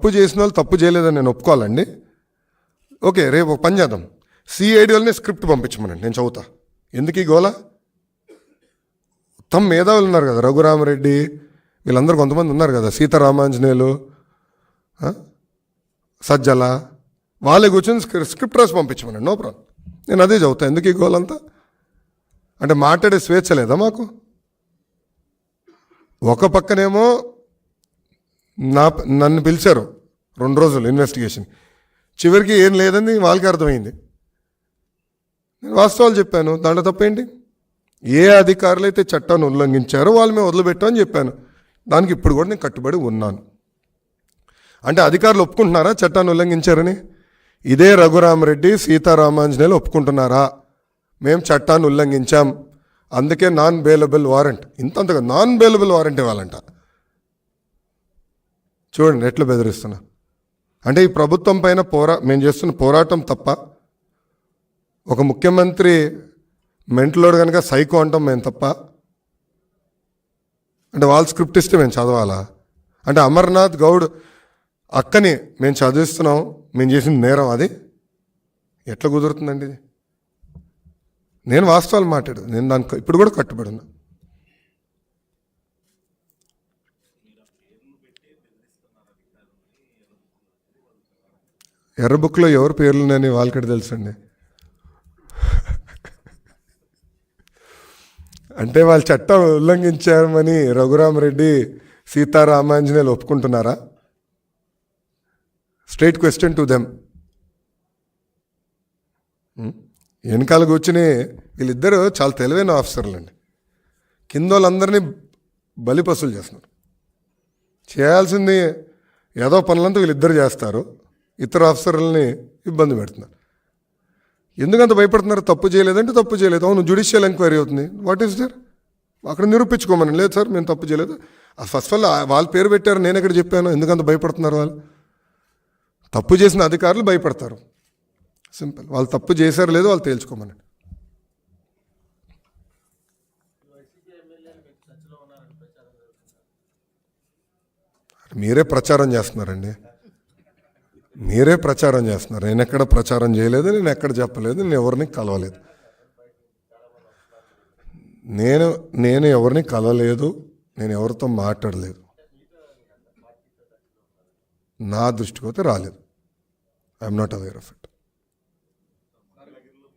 తప్పు చేసిన వాళ్ళు తప్పు చేయలేదని నేను ఒప్పుకోవాలండి. ఓకే రేపు పని చేద్దాం. సిఐడి వాళ్ళని స్క్రిప్ట్ పంపించమనండి నేను చదువుతా. ఎందుకు ఈ గోల? తమ మేధావులు ఉన్నారు కదా రఘురామరెడ్డి వీళ్ళందరూ కొంతమంది ఉన్నారు కదా సీతారామాంజనేయులు సజ్జల వాళ్ళే కూర్చొని స్క్రి- స్క్రిప్ట్ రాసి పంపించమనండి నో ప్రాబ్లం. నేను అదే చదువుతా ఎందుకు ఈ గోలంతా? అంటే మాట్లాడే స్వేచ్ఛ లేదా మాకు? ఒక పక్కనేమో నా నన్ను పిలిచారు. రెండు రోజులు ఇన్వెస్టిగేషన్ చివరికి ఏం లేదని వాళ్ళకి అర్థమైంది. నేను వాస్తవాలు చెప్పాను. దాంట్లో తప్పేంటి? ఏ అధికారులు అయితే చట్టాన్ని ఉల్లంఘించారో వాళ్ళు మేము వదిలిపెట్టామని చెప్పాను. దానికి ఇప్పుడు కూడా నేను కట్టుబడి ఉన్నాను. అంటే అధికారులు ఒప్పుకుంటున్నారా చట్టాన్ని ఉల్లంఘించారని? ఇదే రఘురామరెడ్డి సీతారామాంజనేయులు ఒప్పుకుంటున్నారా? మేము చట్టాన్ని ఉల్లంఘించాం. అందుకే నాన్ బెయిలబుల్ వారెంట్ ఇంతంతగా నాన్ బెయిలబుల్ వారెంట్ ఇవ్వాలంట. చూడండి ఎట్లా బెదిరిస్తున్నా. అంటే ఈ ప్రభుత్వం పైన పోరా మేము చేస్తున్న పోరాటం తప్ప ఒక ముఖ్యమంత్రి మెంటలోడు కనుక సైకో అంటాం మేము తప్ప అంటే వాళ్ళ స్క్రిప్ట్ ఇస్తే మేము చదవాలా? అంటే అమర్నాథ్ గౌడ్ అక్కని మేము చదివిస్తున్నాం మేము చేసిన నేరం అది. ఎట్లా కుదురుతుందండి ఇది? నేను వాస్తవాలు మాట్లాడు నేను దానికి ఇప్పుడు కూడా కట్టుబడి ఉన్నా. ఎర్ర బుక్లో ఎవరి పేర్లు ఉన్నాయని వాళ్ళకి తెలుసండి. అంటే వాళ్ళు చట్టం ఉల్లంఘించారని రఘురామరెడ్డి సీతారామాంజనేయులు ఒప్పుకుంటున్నారా? స్ట్రైట్ క్వశ్చన్ టు దెమ్ వెనకాల కూర్చుని వీళ్ళిద్దరూ చాలా తెలివైన ఆఫీసర్లు అండి కింద వాళ్ళందరినీ బలిపసులు చేస్తున్నారు. చేయాల్సింది ఏదో పనులంతా వీళ్ళిద్దరు చేస్తారు. ఇతర ఆఫీసర్లని ఇబ్బంది పెడుతున్నారు. ఎందుకంత భయపడుతున్నారు? తప్పు చేయలేదంటే తప్పు చేయలేదు. అవును జుడిషియల్ ఎంక్వైరీ అవుతుంది. వాట్ ఈస్ దేర్ అక్కడ నిరూపించుకోమని. లేదు సార్ మేము తప్పు చేయలేదు. ఫస్ట్ ఆల్ వాళ్ళ పేరు పెట్టారు నేను ఎక్కడ చెప్పాను? ఎందుకంత భయపడుతున్నారు వాళ్ళు? తప్పు చేసిన అధికారులు భయపడతారు. సింపుల్ వాళ్ళు తప్పు చేశారు లేదో వాళ్ళు తేల్చుకోమని. మీరే ప్రచారం చేస్తున్నారండి. మీరే ప్రచారం చేస్తున్నారు. నేను ఎక్కడ ప్రచారం చేయలేదు నేను ఎక్కడ చెప్పలేదు నేను ఎవరిని కలవలేదు. నేను నేను ఎవరిని కలవలేదు నేను ఎవరితో మాట్లాడలేదు. నా దృష్టికి పోతే రాలేదు. I'm not aware of it